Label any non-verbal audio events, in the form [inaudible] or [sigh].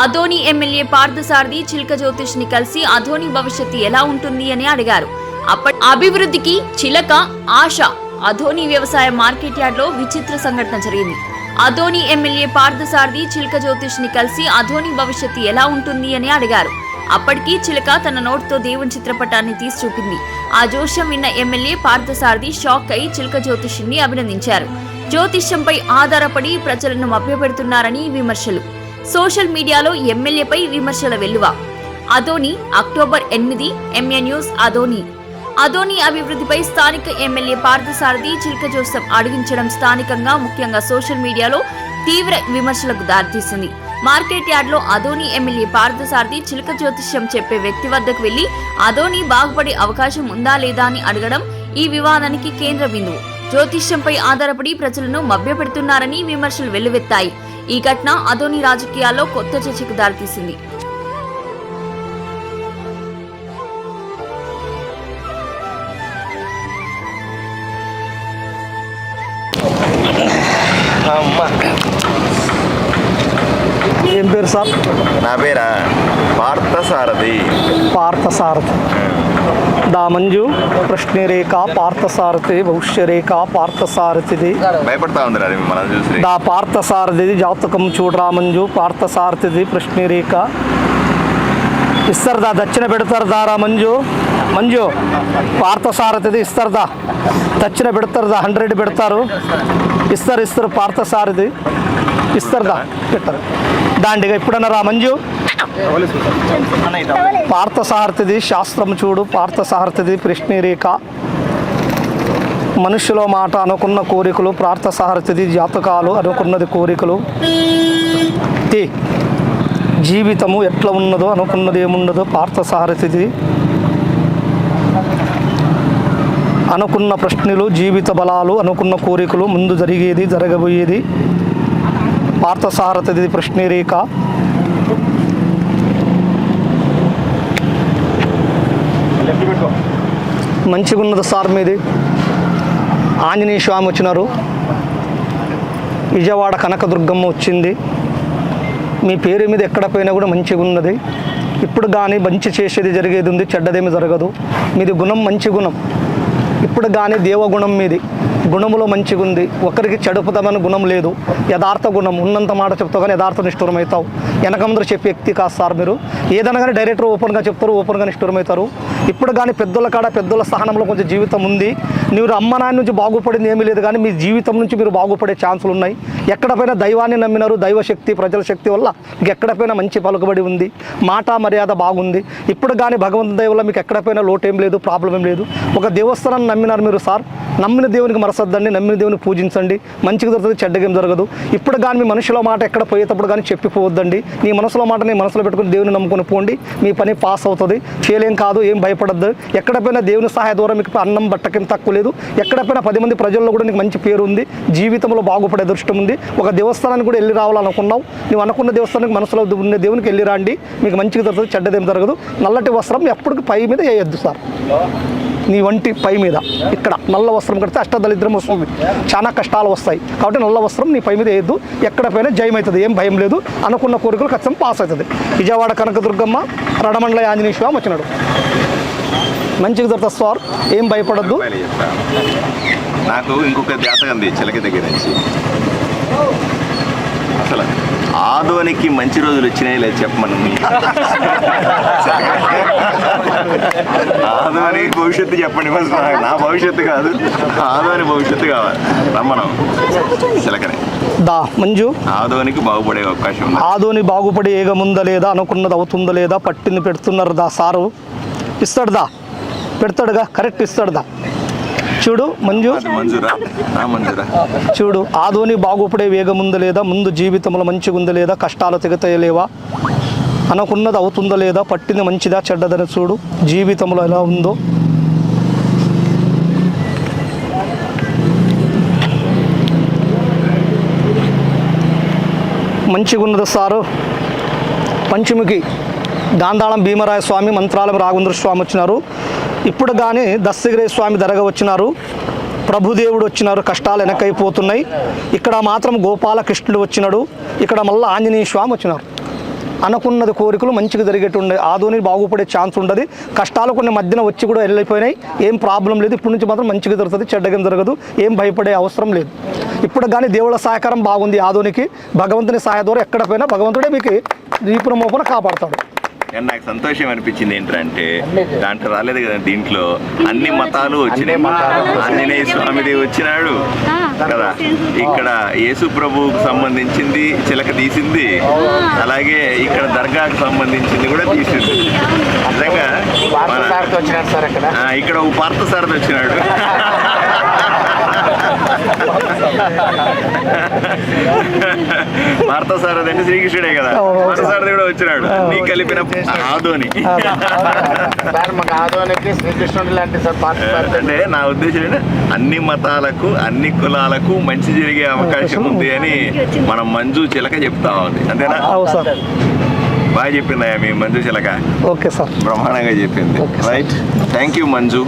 Adoni MLA Parthasarathi Chilka జ్యోతిష్ని కలిసి అధోని భవిష్యత్తు ఎలా ఉంటుంది అని అడిగారు. అప్పటి అభివృద్ధికి చిలక ఆశ అధోని వ్యవసాయ మార్కెట్ యార్డ్లో విచిత్ర సంఘటన జరిగింది. అధోని ఎమ్మెల్యే పార్థసారథి చిల్క జ్యోతిష్ని కలిసి అధోని భవిష్యత్తు ఎలా ఉంటుంది అని అడిగారు. అప్పటికి చిలక తన నోట్తో దేవుని చిత్రపటాన్ని తీసి చూపింది. ఆ జోష్యం విన్న ఎమ్మెల్యే పార్థసారథి షాక్ అయి చిలక జ్యోతిష్యుని అభినందించారు. జ్యోతిష్యంపై ఆధారపడి ప్రజలను మభ్యపెడుతున్నారని విమర్శలు. సోషల్ మీడియాలో ఎమ్మెల్యేపై విమర్శల వెల్లువ. అదోని అక్టోబర్ ఎనిమిది ఎంఏ న్యూస్ అదోని. అదోని అభివృద్ధిపై స్థానిక ఎమ్మెల్యే పార్థసారథి చిల్క జోసెఫ్ అడిగించడం స్థానికంగా ముఖ్యంగా సోషల్ మీడియాలో తీవ్ర విమర్శలకు దారితీసింది. మార్కెట్ యార్డ్లో అదోని ఎమ్మెల్యే పార్థసారథి చిలక జ్యోతిష్యం చెప్పే వ్యక్తి వద్దకు వెళ్ళి అదోని బాగుపడే అవకాశం ఉందా లేదా అని అడగడం ఈ వివాదానికి కేంద్ర బిందువు. జ్యోతిష్యంపై ఆధారపడి ప్రజలను మభ్యపెడుతున్నారని విమర్శలు వెల్లువెత్తాయి. ఈ ఘటన అదోని రాజకీయాల్లో కొత్త చర్చకు దారితీసింది. ఏం పేరు సార్? నా పేరా? పార్థసారథి. పార్థసారథి. దా మంజు ప్రశ్నరేఖ పార్థసారథి భవిష్యరేఖ పార్థసారథిది. భయపడతా ఉంది అది మనం చూసి. దా పార్థసారథిది జాతకం చూడరా మంజు పార్థసారథిది ప్రశ్నరేఖ. ఇస్తారుదా దక్షిణ పెడతారు దారా మంజు మంజు పార్థసారథిది ఇస్తారుదా? దక్షిణ పెడతారుదా హండ్రెడ్ పెడతారు? ఇస్తారు ఇస్తారు పార్థసారథి. ఇస్తారుదా? పెట్టరు. దాండిగా ఇప్పుడన్నారా మంజు? పార్థసారథిది శాస్త్రం చూడు పార్థసారథిది ప్రశ్నరేఖ. మనుషుల మాట అనుకున్న కోరికలు ప్రార్థసారథిది జాతకాలు అనుకున్నది కోరికలు. తి. జీవితము ఎట్లా ఉన్నదో అనుకున్నది ఏమున్నదో పార్థసారథిది. అనుకున్న ప్రశ్నలు జీవిత బలాలు అనుకున్న కోరికలు ముందు జరిగేది జరగబోయేది. పార్థసారథి ప్రశ్నరేఖ మంచిగా ఉన్నది సార్ మీది ఆంజనేయ స్వామి వచ్చినారు విజయవాడ కనకదుర్గమ్మ వచ్చింది మీ పేరు మీద ఎక్కడ పోయినా కూడా మంచిగా ఉన్నది ఇప్పుడు కానీ మంచి చేసేది జరిగేది ఉంది చెడ్డదేమి జరగదు మీది గుణం మంచి గుణం ఇప్పుడు కానీ దేవగుణం మీది గుణములో మంచిగా ఉంది ఒకరికి చెడుపుతామని గుణం లేదు. యథార్థ గుణం. ఉన్నంత మాట చెప్తావు కానీ యథార్థ నిష్ఠూరం అవుతావు వెనక ముందర చెప్పే వ్యక్తి కాదు సార్ మీరు. ఏదైనా కానీ డైరెక్టర్ ఓపెన్గా చెప్తారు ఓపెన్గా నిష్ఠూరం అవుతారు ఇప్పుడు కానీ పెద్దల కాడ పెద్దల స్థానంలో కొంచెం జీవితం ఉంది. మీరు అమ్మ నాన్న నుంచి బాగుపడింది ఏమీ లేదు కానీ మీ జీవితం నుంచి మీరు బాగుపడే ఛాన్సులు ఉన్నాయి. ఎక్కడ పైన దైవాన్ని నమ్మినారు దైవ శక్తి ప్రజల శక్తి వల్ల మీకు ఎక్కడ మంచి పలుకుబడి ఉంది. మాట మర్యాద బాగుంది. ఇప్పుడు కానీ భగవంతు దయ వల్ల మీకు ఎక్కడ పైన లోటు ఏం లేదు ప్రాబ్లం ఏం లేదు. ఒక దేవస్థానాన్ని నమ్మినారు మీరు సార్. నమ్మిన దేవునికి మరసద్దండి నమ్మిన దేవుని పూజించండి. మంచిగా జరుగుతుంది చెడ్డగేం జరగదు. ఇప్పుడు కానీ మీ మనుషుల మాట ఎక్కడ పోయేటప్పుడు కానీ చెప్పిపోవద్దండి. నీ మనసులో మాట నీ మనసులో పెట్టుకుని దేవుని నమ్ముకుని పోండి. మీ పని పాస్ అవుతుంది. చేయలేం కాదు ఏం భయపడద్దు. ఎక్కడ పోయినా దేవుని సహాయ ద్వారా మీకు అన్నం బట్టకేం తక్కువ లేదు. ఎక్కడ పోయినా పది మంది ప్రజల్లో కూడా నీకు మంచి పేరు ఉంది. జీవితంలో బాగుపడే దృష్టం ఉంది. ఒక దేవస్థానానికి కూడా వెళ్ళి రావాలనుకున్నావు. నువ్వు అనుకున్న దేవస్థానానికి మనసులో ఉన్న దేవునికి వెళ్ళి రండి. మీకు మంచిగా జరుగుతుంది చెడ్డదేం జరగదు. నల్లటి వస్త్రం ఎప్పటికీ పై మీద వేయద్దు సార్. నీ వంటి పై మీద. ఇక్కడ నల్ల వస్త్రం కడితే అష్టదలిద్రం వస్తుంది చాలా కష్టాలు వస్తాయి. కాబట్టి నల్ల వస్త్రం నీ పై మీద వేయద్దు. ఎక్కడ పైన జయం అవుతుంది ఏం భయం లేదు. అనుకున్న కోరికలు ఖచ్చితంగా పాస్ అవుతుంది. విజయవాడ కనకదుర్గమ్మ రడమండల ఆంజనేయ స్వామి వచ్చినాడు. మంచిగా దొరుకుతుంది సార్. ఏం భయపడద్దు. నాకు ఇంకొక జాతకం చిలక దగ్గర నుంచి. అసలు ఆదోనికి మంచి రోజులు వచ్చినాయి లేదు చెప్పమను ఆదోని భవిష్యత్తు చెప్పండి ఫస్ట్. నా భవిష్యత్తు కాదు. ఆదోని భవిష్యత్తు కావాలి. రమ్మను. చిలకని. దా మంజు. ఆదోనికి బాగుపడే అవకాశం ఆదోని బాగుపడి ఏగముందా లేదా అనుకున్నది అవుతుందా లేదా పట్టింది పెడుతున్నారు దా సారు. ఇస్తాడు దా. పెడతాడుగా. కరెక్ట్ ఇస్తాడు దా. చూడు మంజు. మంజూరా? చూడు ఆదోని బాగుపడే వేగం ఉందా లేదా? ముందు జీవితంలో మంచిగా ఉందా లేదా? కష్టాలు తెగతయలేవా అనుకున్నది అవుతుందా లేదా? పట్టింది మంచిదా? చెడ్డదని చూడు. జీవితంలో ఎలా ఉందో. మంచిగా ఉన్నది సారు. పంచమికి గాంధాళం భీమరాయ స్వామి మంత్రాలయం రాఘవేంద్ర స్వామి వచ్చినారు. ఇప్పుడు కానీ దస్తగిరి స్వామి దరగ వచ్చినారు. ప్రభుదేవుడు వచ్చినారు కష్టాలు వెనకైపోతున్నాయి. ఇక్కడ మాత్రం గోపాలకృష్ణుడు వచ్చినాడు. ఇక్కడ మళ్ళీ ఆంజనేయ స్వామి వచ్చినారు. అనుకున్నది కోరికలు మంచిగా జరిగేటుండే. ఆదోని బాగుపడే ఛాన్స్ ఉండదు. కష్టాలు కొన్ని మధ్యన వచ్చి కూడా వెళ్ళిపోయినాయి. ఏం ప్రాబ్లం లేదు. ఇప్పటి నుంచి మాత్రం మంచిగా జరుగుతుంది. చెడ్డగం జరగదు. ఏం భయపడే అవసరం లేదు. ఇప్పుడు కానీ దేవుళ్ళ సహకారం బాగుంది ఆదోనికి. భగవంతుని సహాయ ద్వారా ఎక్కడ పోయినా భగవంతుడే మీకు రీపునమోపున కాపాడతాడు. కానీ నాకు సంతోషం అనిపించింది ఏంటంటే దాంట్లో రాలేదు కదా దీంట్లో. అన్ని మతాలు వచ్చినాయి. ఆంజనేయ స్వామిది వచ్చినాడు. కదా? ఇక్కడ యేసు ప్రభువుకు సంబంధించింది చిలక తీసింది. అలాగే ఇక్కడ దర్గాకు సంబంధించింది కూడా తీసింది. నిజంగా ఇక్కడ. ఒక పార్థ సారథి వచ్చినాడు. [laughs] పార్థ సారథి అంటే శ్రీకృష్ణుడే కదా. పార్థ సారథి కూడా వచ్చినాడు. నీ కలిపిన ఆదోని సార్ మాకు ఆదోనికి శ్రీకృష్ణుడు లాంటి సార్ పార్టీ అంటే నా ఉద్దేశం ఏంటంటే అన్ని మతాలకు అన్ని కులాలకు మంచి జరిగే అవకాశం ఉంది అని మనం మంజు చిలక చెప్తా ఉంది. అంతేనా? సార్. బాగా చెప్పిందయ్యా మీ మంజు చిలక. Okay sir. బ్రహ్మాండంగా చెప్పింది. Right thank you Manju.